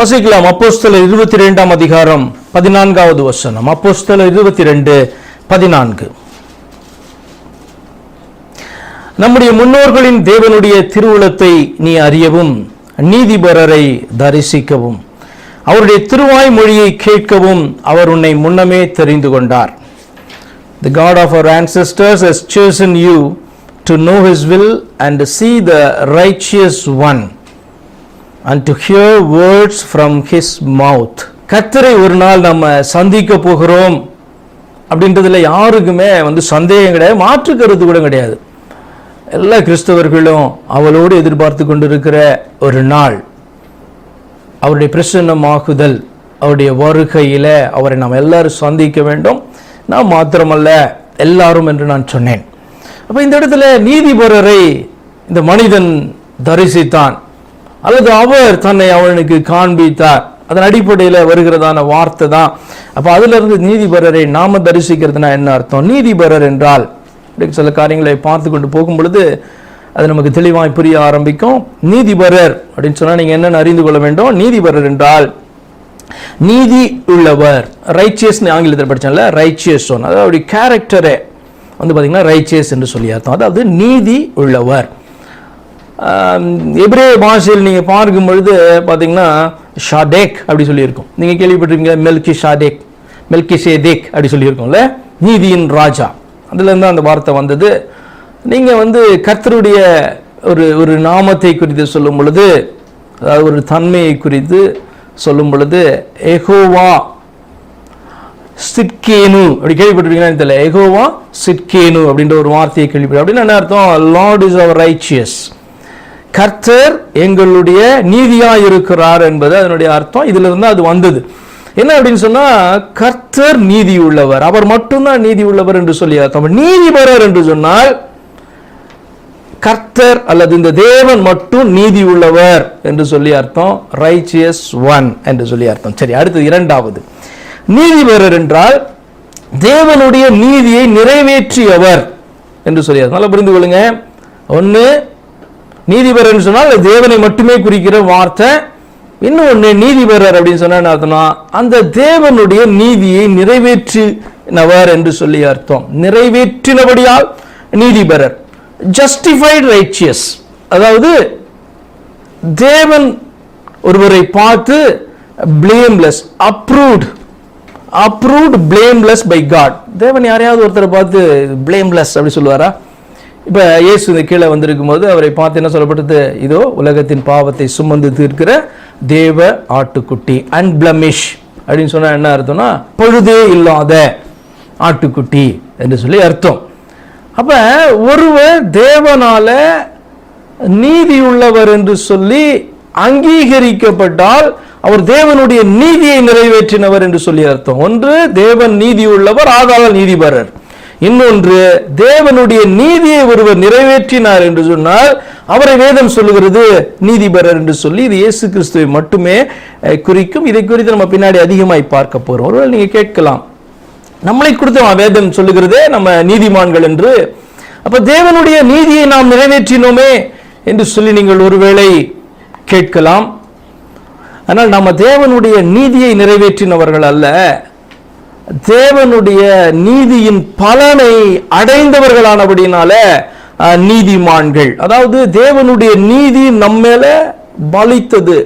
வசிக்கலாம். அப்போஸ்தல இருபத்தி ரெண்டாம் அதிகாரம் பதினான்காவது வசனம். அப்போஸ்தல இருபத்தி ரெண்டு பதினான்கு. நம்முடைய முன்னோர்களின் தேவனுடைய திருவுளத்தை நீ அறியவும் நீதிபரரை தரிசிக்கவும் அவருடைய திருவாய் மொழியை கேட்கவும் அவர் உன்னை முன்னமே தெரிந்து கொண்டார். The God of our ancestors has chosen you to know his will and see the righteous one and to hear words from his mouth கத்தரை ஒரு நாள் நம்ம சந்திக்க போகிறோம் அப்படின்றதுல யாருக்குமே வந்து சந்தேகம் கிடையாது மாற்று கருத்து கூட கிடையாது. எல்லா கிறிஸ்தவர்களும் அவளோடு எதிர்பார்த்து கொண்டிருக்கிற ஒரு நாள் அவருடைய பிரசன்னமாகுதல் அவருடைய வருகையில் அவரை நாம் எல்லாரும் சந்திக்க வேண்டும். நான் மாத்திரமல்ல எல்லாரும் என்று நான் சொன்னேன். அப்போ இந்த இடத்துல நீதிபரரை இந்த மனிதன் தரிசித்தான். அல்லது அவர் தன்னை அவனுக்கு காண்பித்தார். அதன் அடிப்படையில் வருகிறதான வார்த்தை தான். அப்போ அதிலிருந்து நீதிபரரை நாம தரிசிக்கிறதுனா என்ன அர்த்தம்? நீதிபரர் என்றால் இப்படி சில காரியங்களை பார்த்து கொண்டு போகும் பொழுது அது நமக்கு தெளிவாய் புரிய ஆரம்பிக்கும். நீதிபரர் அப்படின்னு சொன்னால் நீங்கள் என்னென்ன அறிந்து கொள்ள வேண்டும். நீதிபரர் என்றால் நீதி உள்ளவர். ரைச்சியஸ்னு ஆங்கிலத்தில் படித்தால ரைச்சியஸ் ஒன் அதாவது அவருடைய கேரக்டரே வந்து பார்த்தீங்கன்னா ரைச்சியஸ் என்று சொல்லி அர்த்தம். அதாவது நீதி உள்ளவர். எபிரே பாஷையில் நீங்கள் பார்க்கும் பொழுது பார்த்தீங்கன்னா ஷாடேக் அப்படி சொல்லியிருக்கோம். நீங்கள் கேள்விப்பட்டிருக்கீங்க மெல்கி ஷாடேக் மெல்கி சேதேக் அப்படி சொல்லியிருக்கோம்ல? நீதியின் ராஜா. அதுலேருந்து அந்த வார்த்தை வந்தது. நீங்கள் வந்து கர்த்தருடைய ஒரு ஒரு நாமத்தை குறித்து சொல்லும் பொழுது அதாவது ஒரு தன்மையை குறித்து சொல்லும் பொழுது எகோவா சிட்கேனு அப்படி கேள்விப்பட்டிருக்கீங்கன்னு தெரியல. எகோவா சிட்கேனு அப்படின்ற ஒரு வார்த்தையை கேள்விப்பட்டு அப்படின்னு என்ன அர்த்தம்? லார்ட் இஸ் அவர் ரைச்சியஸ் கர்த்தர் எங்களுடைய நீதியாக இருக்கிறார் என்பது அதனுடைய அர்த்தம். இதுல இருந்து அது வந்தது. என்ன அப்படின்னு சொன்னா கர்த்தர் நீதி உள்ளவர் அவர் மட்டும்தான் நீதி உள்ளவர் என்று சொல்லி அர்த்தம். நீதிபரர் என்று சொன்னால் கர்த்தர் அல்லது இந்த தேவன் மட்டும் நீதி உள்ளவர் என்று சொல்லி அர்த்தம். ரைச்சியஸ் ஒன் என்று சொல்லி அர்த்தம். சரி அடுத்தது இரண்டாவது. நீதிபரர் என்றால் தேவனுடைய நீதியை நிறைவேற்றியவர் என்று சொல்லி அர்த்தம். நல்லா புரிந்து கொள்ளுங்க. ஒன்று நீதிபரர் சொன்னால் தேவனை மட்டுமே குறிக்கிற வார்த்தை. இன்னொன்று நீதிபரர் அப்படின்னு சொன்னால் என்ன அர்த்தம்னா அந்த தேவனுடைய நீதியை நிறைவேற்றினவர் என்று சொல்லி அர்த்தம். நிறைவேற்றினபடியால் நீதிபரர். ஜஸ்டிஃபைட் ரைச்சியஸ் அதாவது தேவன் ஒருவரை பார்த்து blameless approved approved blameless by God தேவன் யாரையாவது ஒருத்தரை பார்த்து பிளேம்லெஸ் அப்படி சொல்லுவாரா? இப்போ இயேசு இந்த கீழே வந்திருக்கும் போது அவரை பார்த்து என்ன சொல்லப்பட்டது? இதோ உலகத்தின் பாவத்தை சுமந்து தீர்க்கிற தேவ ஆட்டுக்குட்டி அன்பிளமிஷ் அப்படின்னு சொன்னால் என்ன அர்த்தம்னா பொழுதே இல்லாத ஆட்டுக்குட்டி என்று சொல்லி அர்த்தம். அப்போ ஒருவர் தேவனால நீதி உள்ளவர் என்று சொல்லி அங்கீகரிக்கப்பட்டால் அவர் தேவனுடைய நீதியை நிறைவேற்றினவர் என்று சொல்லி அர்த்தம். ஒன்று தேவன் நீதி உள்ளவர் ஆதார நீதிபரர். இன்னொன்று தேவனுடைய நீதியை ஒருவர் நிறைவேற்றினார் என்று சொன்னால் அவரை வேதம் சொல்லுகிறது நீதிபரர் என்று சொல்லி இது இயேசு கிறிஸ்துவை மட்டுமே குறிக்கும். இதை குறித்து நம்ம பின்னாடி அதிகமாய் பார்க்க போறோம். ஒருவேளை நீங்க கேட்கலாம். நம்மளை கொடுத்து வேதம் சொல்லுகிறதே நம்ம நீதிமான்கள் என்று. அப்ப தேவனுடைய நீதியை நாம் நிறைவேற்றினோமே என்று சொல்லி நீங்கள் ஒருவேளை கேட்கலாம். ஆனால் நம்ம தேவனுடைய நீதியை நிறைவேற்றினவர்கள் அல்ல. தேவனுடைய நீதியின் பலனை அடைந்தவர்களானபடினால நீதிமான்கள். அதாவது தேவனுடைய நீதி நம்மேல பலித்தது.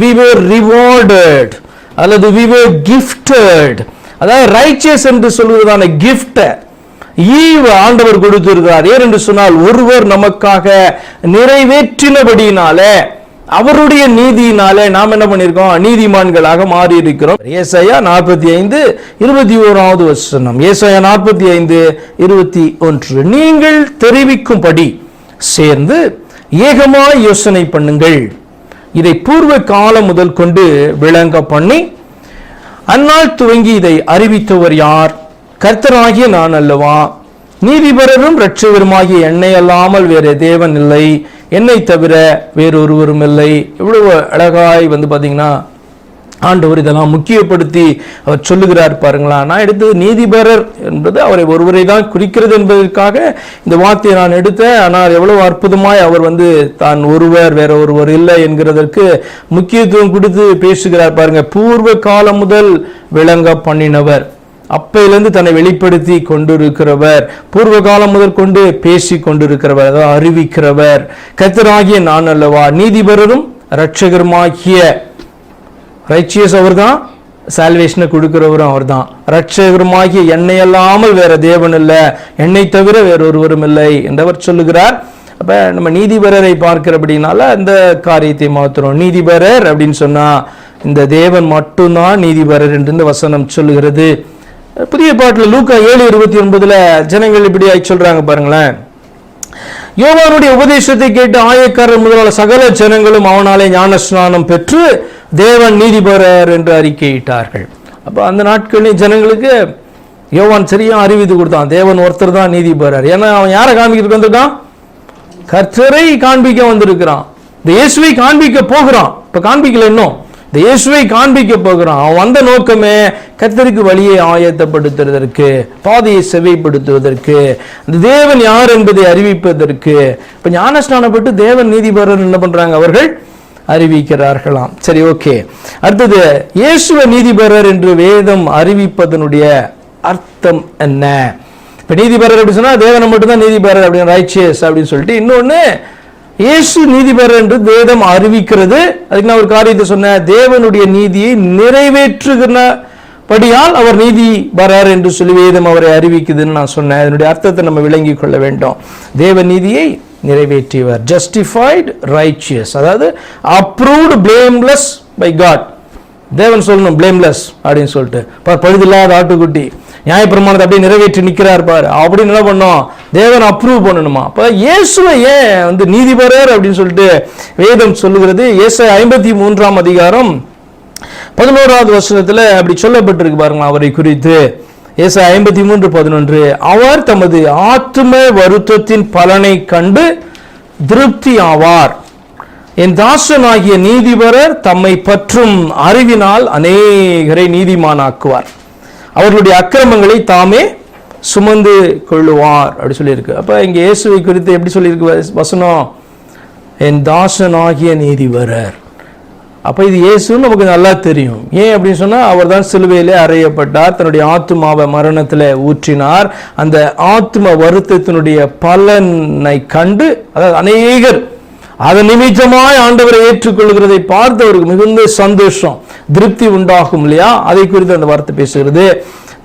We were அல்லது we were அதாவது ரைச்சியஸ் என்று சொல்வதான gift ஈவ ஆண்டவர் கொடுத்திருக்கிறார். ஏன் என்று சொன்னால் ஒருவர் நமக்காக நிறைவேற்றினபடியினாலே அவருடைய நீதியினாலே நாம் என்ன பண்ணியிருக்கோம்? நீதிமான்களாக மாறி இருக்கிறோம் ஏசையா நாற்பத்தி ஐந்து இருபத்தி ஓராவது வசனம். ஏசையா நாற்பத்தி ஐந்து இருபத்தி ஒன்று. நீங்கள் தெரிவிக்கும்படி சேர்ந்து ஏகமாய் யோசனை பண்ணுங்கள். இதை பூர்வ காலம் முதல் கொண்டு விளங்க பண்ணி அந்நாள் துவங்கி இதை அறிவித்தவர் யார்? கர்த்தராகிய நான் அல்லவா? நீதிபரரும் இரட்சகருமாகிய என்னை அல்லாமல் வேறு தேவன் இல்லை. என்னை தவிர வேறொருவரும் இல்லை. இவ்வளவு அழகாய் வந்து பார்த்தீங்கன்னா ஆண்டவர் இதெல்லாம் முக்கியப்படுத்தி அவர் சொல்லுகிறார் பாருங்களா. நான் எடுத்தது நீதிபரர் என்பது அவரை ஒருவரை தான் குறிக்கிறது என்பதற்காக இந்த வார்த்தையை நான் எடுத்தேன். ஆனால் எவ்வளவு அற்புதமாய் அவர் வந்து தான் ஒருவர் வேற ஒருவர் இல்லை என்கிறதற்கு முக்கியத்துவம் கொடுத்து பேசுகிறார் பாருங்க. பூர்வ காலம் முதல் விளங்க பண்ணினவர். அப்பையிலிருந்து தன்னை வெளிப்படுத்தி கொண்டிருக்கிறவர் பூர்வ காலம் முதற்கொண்டு பேசி கொண்டிருக்கிறவர் அதாவது அறிவிக்கிறவர். கத்தராகிய நான் அல்லவா? நீதிபரரும் ரட்சகருமாகிய ரைச்சியஸ் அவர் தான் சால்வேஷனை கொடுக்கிறவரும் அவர் தான் ரட்சகருமாகிய என்னை அல்லாமல் வேற தேவன் இல்லை என்னை தவிர வேறொருவரும் இல்லை என்றவர் சொல்லுகிறார். அப்ப நம்ம நீதிபரரை பார்க்கிறபடினால அந்த காரியத்தை மாத்துறோம். நீதிபரர் அப்படின்னு சொன்னா இந்த தேவன் மட்டும்தான் நீதிபரர் என்று இந்த வசனம் சொல்லுகிறது. புதிய பாட்டில் லூக்கா ஏழு இருபத்தி ஒன்பதுல ஜனங்கள் இப்படி சொல்றாங்க பாருங்களேன். யோவானுடைய உபதேசத்தை கேட்டு ஆயக்காரர் முதலான சகல ஜனங்களும் அவனாலே ஞானஸ்நானம் பெற்று தேவன் நீதிபரர் என்று அறிக்கையிட்டார்கள். அப்போ அந்த நாட்களில் ஜனங்களுக்கு யோவான் சரியாக அறிவித்து கொடுத்தான். தேவன் ஒருத்தர் தான் நீதிபரர் ஏன்னா அவன் யாரை காண்பிக்கிறதுக்கு வந்திருக்கான்? கர்த்தரை காண்பிக்க வந்திருக்கிறான். இந்த இயேசுவை காண்பிக்க போகிறான். இப்போ காண்பிக்கல இன்னும். இந்த இயேசுவை காண்பிக்க போகிறான் அவன் வந்த நோக்கமே கத்தருக்கு வழியை ஆயத்தப்படுத்துவதற்கு பாதையை செவைப்படுத்துவதற்கு அந்த தேவன் யார் என்பதை அறிவிப்பதற்கு. இப்போ ஞானஸ்நானப்பட்டு தேவன் நீதிபரர் என்ன பண்றாங்க? அவர்கள் அறிவிக்கிறார்களாம். சரி ஓகே. அடுத்தது இயேசுவ நீதிபரர் என்று வேதம் அறிவிப்பதனுடைய அர்த்தம் என்ன? இப்போ நீதிபரர் அப்படி சொன்னால் தேவனை மட்டும்தான் நீதிபரர் அப்படின்னு ரைச்சியஸ் அப்படின்னு சொல்லிட்டு இன்னொன்று இயேசு நீதிபர் என்று வேதம் அறிவிக்கிறது. அதுக்கு நான் ஒரு காரியத்தை சொன்னேன். தேவனுடைய நீதியை நிறைவேற்றுகிறபடியால் அவர் நீதி வரார் என்று சொல்லி வேதம் அவரை அறிவிக்குதுன்னு நான் சொன்னேன். அதனுடைய அர்த்தத்தை நம்ம விளங்கி கொள்ள வேண்டும். தேவ நீதியை நிறைவேற்றியவர். ஜஸ்டிஃபைடு ரைச்சியஸ் அதாவது அப்ரூவ்டு பிளேம்லெஸ் பை காட் தேவன் சொல்லணும் பிளேம்லெஸ் அப்படின்னு சொல்லிட்டு. பழுதில்லாத ஆட்டுக்குட்டி. நியாயப்பிரமாணத்தை அப்படியே நிறைவேற்றி நிற்கிறார் பாரு. அப்படின்னு என்ன பண்ணோம்? தேவன் அப்ரூவ் பண்ணணுமா? அப்போ இயேசுவை ஏன் வந்து நீதிபரர் அப்படின்னு சொல்லிட்டு வேதம் சொல்லுகிறது? இயேசு ஐம்பத்தி மூன்றாம் அதிகாரம் பதினோராவது வருஷத்தில் அப்படி சொல்லப்பட்டிருக்கு பாருங்களா அவரை குறித்து. இயேசு ஐம்பத்தி மூன்று பதினொன்று அவர் தமது ஆத்தும வருத்தத்தின் பலனை கண்டு திருப்தி ஆவார். என் தாசனாகிய நீதிபரர் தம்மை பற்றும் அறிவினால் அநேகரை நீதிமானாக்குவார். அவர்களுடைய அக்கிரமங்களை தாமே சுமந்து கொள்ளுவார் அப்படி சொல்லியிருக்கு. அப்போ இங்கே இயேசுவை குறித்து எப்படி சொல்லியிருக்கு வசனம்? என் தாசனாகிய நீதிபரர் அப்போ இது இயேசுன்னு நமக்கு நல்லா தெரியும். ஏன் அப்படின்னு சொன்னால் அவர் தான் சிலுவையிலே அறையப்பட்டார் தன்னுடைய ஆத்துமாவை மரணத்தில் ஊற்றினார். அந்த ஆத்ம வருத்தத்தினுடைய பலனை கண்டு அதாவது அநேகர் அது நிமித்தமாய் ஆண்டவரை ஏற்றுக்கொள்கிறதை பார்த்து அவருக்கு மிகுந்த சந்தோஷம் திருப்தி உண்டாகும் இல்லையா? அதை குறித்து அந்த வார்த்தை பேசுகிறது.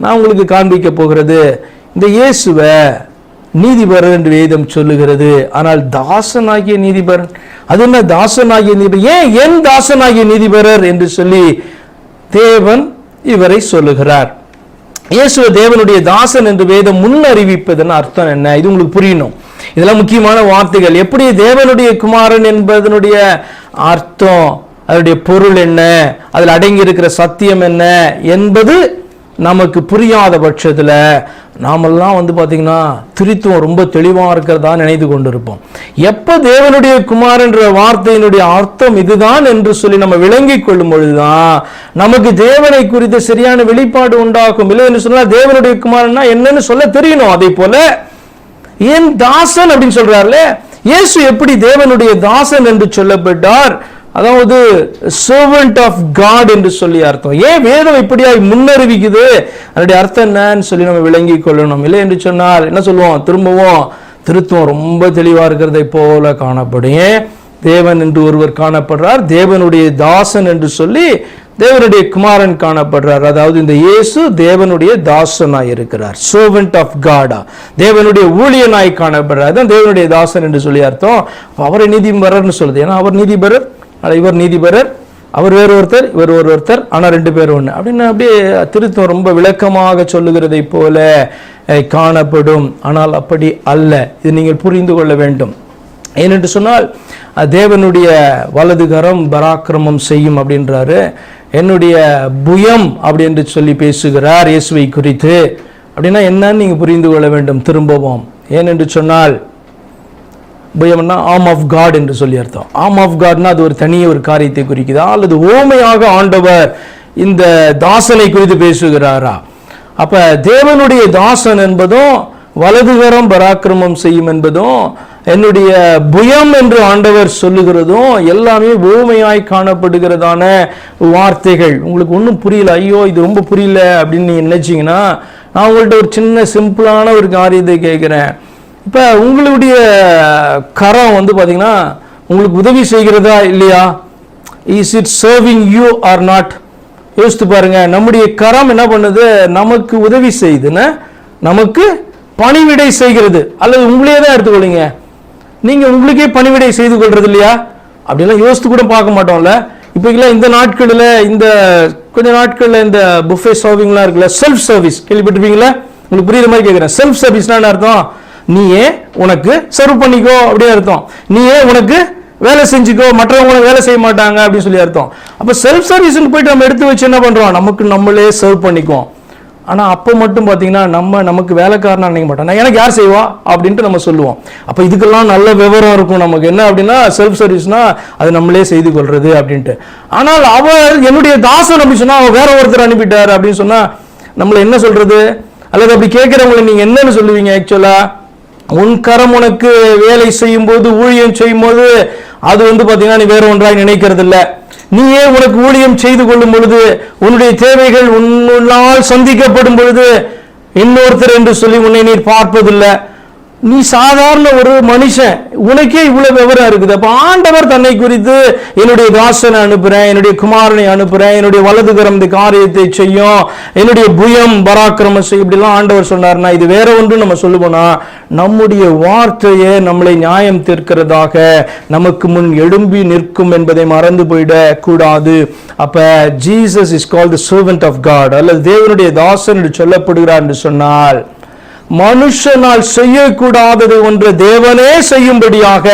நான் உங்களுக்கு காண்பிக்க போகிறது இந்த இயேசுவை நீதிபரர் என்று வேதம் சொல்லுகிறது. ஆனால் தாசனாகிய நீதிபரன் அது என்ன தாசனாகிய நீதிபர் ஏன் என் தாசனாகிய நீதிபரர் என்று சொல்லி தேவன் இவரை சொல்லுகிறார். இயேசுவ தேவனுடைய தாசன் என்று வேதம் முன்னறிவிப்பதன் அர்த்தம் என்ன? இது உங்களுக்கு புரியணும். இதெல்லாம் முக்கியமான வார்த்தைகள். எப்படி தேவனுடைய குமாரன் என்பதனுடைய அர்த்தம் அதனுடைய பொருள் என்ன அதில் அடங்கி இருக்கிற சத்தியம் என்ன என்பது நமக்கு புரியாத பட்சத்தில் நாமெல்லாம் வந்து பார்த்தீங்கன்னா திருத்துவம் ரொம்ப தெளிவாக இருக்கிறதா நினைத்து கொண்டிருப்போம். எப்போ தேவனுடைய குமாரன்ற வார்த்தையினுடைய அர்த்தம் இதுதான் என்று சொல்லி நம்ம விளங்கி கொள்ளும் பொழுதுதான் நமக்கு தேவனை குறித்த சரியான வெளிப்பாடு உண்டாகும். இல்லை என்று சொன்னால் தேவனுடைய குமாரன்னா என்னன்னு சொல்ல தெரியணும். அதே போல ஏன் தாசன் அப்படின்னு சொல்றாருல? இயேசு எப்படி தேவனுடைய தாசன் என்று சொல்லப்பட்டார்? அதாவது சர்வன்ட் ஆஃப் காட் என்று சொல்லி அர்த்தம். ஏன் வேதம் இப்படியாய் முன்னறிவிக்குது? அதனுடைய அர்த்தம் என்னன்னு சொல்லி நம்ம விளங்கி கொள்ளணும். இல்லை என்று சொன்னால் என்ன சொல்லுவோம்? திரும்பவும் திருத்துவம் ரொம்ப தெளிவா இருக்கிறதை போல காணப்படும். ஏன்? தேவன் என்று ஒருவர் காணப்படுறார். தேவனுடைய தாசன் என்று சொல்லி தேவனுடைய குமாரன் காணப்படுறார். அதாவது இந்த இயேசு தேவனுடைய தாசனாய் இருக்கிறார். சோவன்ட் ஆஃப் காடா தேவனுடைய ஊழியனாய் காணப்படுறார். அதான் தேவனுடைய தாசன் என்று சொல்லி அர்த்தம். அவரை நீதிபரர்னு சொல்லுது. ஏன்னா அவர் நீதிபரர் இவர் நீதிபரர் அவர் வேறு ஒருத்தர் இவர் ஒரு ஒருத்தர் ஆனால் ரெண்டு பேர் ஒன்று அப்படின்னு அப்படியே திருத்தம் ரொம்ப விளக்கமாக சொல்லுகிறதை போல காணப்படும். ஆனால் அப்படி அல்ல. இது நீங்கள் புரிந்து கொள்ள வேண்டும். ஏனென்று சொன்னால் தேவனுடைய வலதுகரம் பராக்கிரமம் செய்யும் அப்படின்றாரு. என்னுடைய புயம் அப்படி என்று சொல்லி பேசுகிறார் இயேசுவை குறித்து. அப்படின்னா என்னன்னு நீங்க புரிந்து கொள்ள வேண்டும் திரும்பவும். ஏனென்று சொன்னால் புயம்னா ஆம் ஆஃப் காட் என்று சொல்லி அர்த்தம். ஆம் ஆஃப் காட்னா அது ஒரு தனிய ஒரு காரியத்தை குறிக்குதா? அல்லது ஓமையாக ஆண்டவர் இந்த தாசனை குறித்து பேசுகிறாரா? அப்ப தேவனுடைய தாசன் என்பதும் வலதுகரம் பராக்கிரமம் செய்யும் என்பதும் என்னுடைய புயம் என்று ஆண்டவர் சொல்லுகிறதும் எல்லாமே ஓமையாய் காணப்படுகிறதான வார்த்தைகள். உங்களுக்கு ஒன்றும் புரியல ஐயோ இது ரொம்ப புரியல அப்படின்னு நீங்க நினைச்சிங்கன்னா நான் உங்கள்கிட்ட ஒரு சின்ன சிம்பிளான ஒரு காரியத்தை கேட்குறேன். இப்போ உங்களுடைய கரம் வந்து பார்த்தீங்கன்னா உங்களுக்கு உதவி செய்கிறதா இல்லையா? Is it serving you or not யோசித்து பாருங்க நம்முடைய கரம் என்ன பண்ணுது? நமக்கு உதவி செய்யுதுன்னு நமக்கு பணிவிடை செய்கிறது. அல்லது உங்களையே தான் எடுத்துக்கொள்ளுங்க. நீங்க உங்களுக்கே பணிவிடை செய்து கொள்றது இல்லையா அப்படிலாம் யோசித்து கூட பார்க்க மாட்டோம்ல. இப்போக்கெல்லாம் இந்த நாட்களில் இந்த கொஞ்ச நாட்களில் இந்த புஃபே சர்விங்லாம் இருக்குல்ல செல்ஃப் சர்வீஸ் கேள்விப்பட்டிருப்பீங்களா? உங்களுக்கு புரியுற மாதிரி கேட்குறேன் செல்ஃப் சர்வீஸ்னா அர்த்தம்? நீயே உனக்கு சர்வ் பண்ணிக்கோ அப்படின்னு அர்த்தம். நீயே உனக்கு வேலை செஞ்சுக்கோ மற்றவங்க உனக்கு வேலை செய்ய மாட்டாங்க அப்படின்னு சொல்லி அர்த்தம். அப்போ செல்ஃப் சர்வீஸ்னு போயிட்டு நம்ம எடுத்து வச்சு என்ன பண்ணுறோம் நமக்கு நம்மளே சர்வ் பண்ணிக்குவோம். ஆனா அப்போ மட்டும் பார்த்தீங்கன்னா நம்ம நமக்கு வேலைக்காரனா நினைக்க மாட்டோம் நான் எனக்கு யார் செய்வா? அப்படின்ட்டு நம்ம சொல்லுவோம். அப்போ இதுக்கெல்லாம் நல்ல விவரம் இருக்கும் நமக்கு. என்ன அப்படின்னா செல்ஃப் சர்வீஸ்னா அது நம்மளே செய்து கொள்றது அப்படின்ட்டு. ஆனால் அவர் என்னுடைய தாசன் அப்படி சொன்னா அவர் வேற ஒருத்தர் அனுப்பிட்டார் அப்படின்னு சொன்னா நம்மள என்ன சொல்றது? அல்லது அப்படி கேட்கிறவங்களை நீங்க என்னன்னு சொல்லுவீங்க ஆக்சுவலா உன் கரம் உனக்கு வேலை செய்யும் போது ஊழியம் செய்யும் போது அது வந்து பார்த்தீங்கன்னா நீ வேற ஒன்றாய் நினைக்கிறது இல்லை நீயே உனக்கு ஊழியம் செய்து கொள்ளும் பொழுது உன்னுடைய தேவைகள் உன்னால் சந்திக்கப்படும் பொழுது இன்னொருத்தர் என்று சொல்லி உன்னை நீர் பார்ப்பதில்லை. நீ சாதாரண ஒரு மனுஷன் உனக்கே இவ்வளவு விவரம் இருக்குது. அப்ப ஆண்டவர் தன்னை குறித்து என்னுடைய தாசனை அனுப்புறேன் என்னுடைய குமாரனை அனுப்புறேன் என்னுடைய வலதுகரம் இந்த காரியத்தை செய்யும் என்னுடைய புயம் பராக்கிரமம் செய்யும் இப்படிலாம் ஆண்டவர் சொன்னார்னா இது வேற ஒன்று நம்ம சொல்லுவோம்னா நம்முடைய வார்த்தையே நம்மளை நியாயம் தீர்க்கிறதாக நமக்கு முன் எழும்பி நிற்கும் என்பதை மறந்து போயிட கூடாது அப்ப Jesus is call the servant of God அல்லது தேவனுடைய தாசன் என்று சொல்லப்படுகிறார் என்று சொன்னால் மனுஷனால் செய்யக்கூடாதது ஒன்று தேவனே செய்யும்படியாக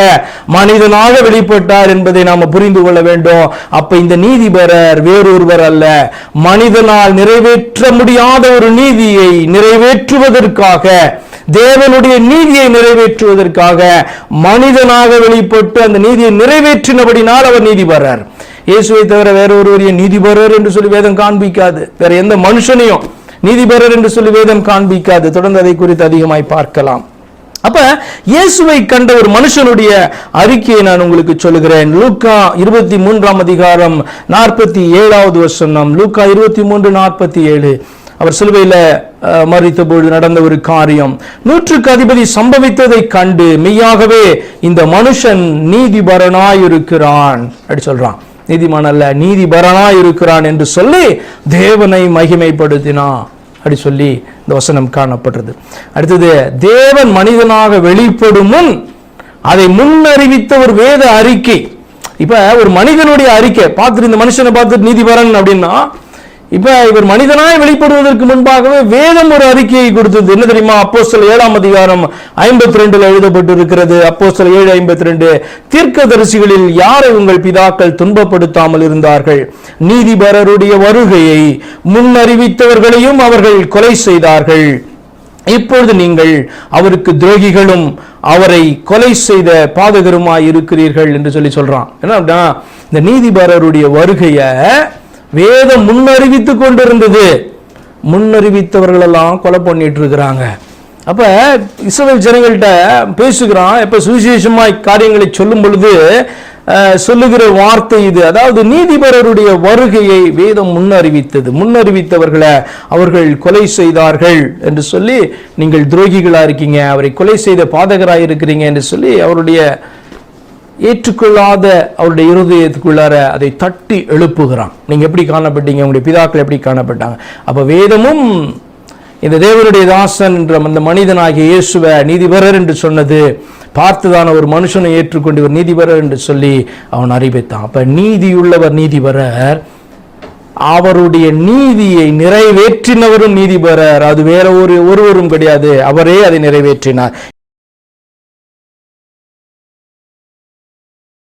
மனிதனாக வெளிப்பட்டார் என்பதை நாம் புரிந்து கொள்ள வேண்டும். அப்ப இந்த நீதிபரர் வேறொருவர் அல்ல. மனிதனால் நிறைவேற்ற முடியாத ஒரு நீதியை நிறைவேற்றுவதற்காக தேவனுடைய நீதியை நிறைவேற்றுவதற்காக மனிதனாக வெளிப்பட்டு அந்த நீதியை நிறைவேற்றினபடினால் அவர் நீதிபரர். இயேசுவை தவிர வேற நீதிபரர் என்று சொல்லி வேதம் காண்பிக்காது. வேற எந்த மனுஷனையும் நீதிபரர் என்று சொல்லி வேதம் காண்பிக்காது. தொடர்ந்து அதை குறித்து அதிகமாய் பார்க்கலாம். அப்ப இயேசுவை கண்ட ஒரு மனுஷனுடைய அறிக்கையை நான் உங்களுக்கு சொல்லுகிறேன். லூக்கா இருபத்தி மூன்றாம் அதிகாரம் நாற்பத்தி ஏழாவது வசனம். லூக்கா இருபத்தி மூன்று நாற்பத்தி ஏழு. அவர் சிலுவையில அஹ், பொழுது நடந்த ஒரு காரியம். நூற்றுக்கு அதிபதி சம்பவித்ததை கண்டு மெய்யாகவே இந்த மனுஷன் நீதிபரனாயிருக்கிறான். அப்படி சொல்றான். நீதிமான் அல்ல நீதிபரனா இருக்கிறான் என்று சொல்லி தேவனை மகிமைப்படுத்தினான் அப்படி சொல்லி இந்த வசனம் காணப்படுறது அடுத்தது தேவன் மனிதனாக வெளிப்படும் முன் அதை முன்னறிவித்த ஒரு வேத அறிக்கை. இப்ப ஒரு மனிதனுடைய அறிக்கை பார்த்துட்டு இந்த மனுஷனை பார்த்துட்டு நீதிபரன் அப்படின்னா இப்ப இவர் மனிதனாய் வெளிப்படுவதற்கு முன்பாகவே வேதம் ஒரு அறிக்கையை கொடுத்தது. என்ன தெரியுமா? அப்போஸ்தல ஏழாம் அதிகாரம் ஐம்பத்தி ரெண்டுல எழுதப்பட்டு இருக்கிறது அப்போஸ்தல ஏழு ஐம்பத்தி ரெண்டு தீர்க்கதரிசிகளில் யாரை உங்கள் பிதாக்கள் துன்பப்படுத்தாமல் இருந்தார்கள்? நீதிபரருடைய வருகையை முன்னறிவித்தவர்களையும் அவர்கள் கொலை செய்தார்கள். இப்பொழுது நீங்கள் அவருக்கு துரோகிகளும் அவரை கொலை செய்த பாதகருமாய் இருக்கிறீர்கள் என்று சொல்லி சொல்றான். என்ன அப்படின்னா இந்த நீதிபரருடைய வருகையை வேதம் முன்னறிவித்து கொண்டிருந்தது. முன்னறிவித்தவர்கள் எல்லாம் கொலை பண்ணிட்டு இருக்கிறாங்க அப்ப இஸ்ரேல் ஜனங்கள்கிட்ட பேசுகிறான். எப்ப சுவிசேஷமாய் காரியங்களை சொல்லும் பொழுது சொல்லுகிற வார்த்தை இது. அதாவது நீதிபரருடைய வருகையை வேதம் முன்னறிவித்தது. முன்னறிவித்தவர்களை அவர்கள் கொலை செய்தார்கள் என்று சொல்லி நீங்கள் துரோகிகளா இருக்கீங்க அவரை கொலை செய்த பாதகராக இருக்கிறீங்க என்று சொல்லி அவருடைய ஏற்றுக்கொள்ளாத அவருடைய இருதயத்துக்குள்ளார அதை தட்டி எழுப்புகிறான். நீங்க எப்படி காணப்பட்டீங்க? உங்களுடைய பிதாக்கள் எப்படி காணப்பட்டாங்க? அப்ப வேதமும் இந்த தேவனுடைய தாசன் என்ற அந்த மனிதனாகிய இயேசுவ நீதிபரர் என்று சொன்னது பார்த்துதான ஒரு மனுஷனை ஏற்றுக்கொண்டு இவர் நீதிபரர் என்று சொல்லி அவன் அறிவித்தான். அப்ப நீதியுள்ளவர் நீதிபரர் அவருடைய நீதியை நிறைவேற்றினவரும் நீதிபரர். அது வேற ஒரு ஒருவரும் கிடையாது. அவரே அதை நிறைவேற்றினார்.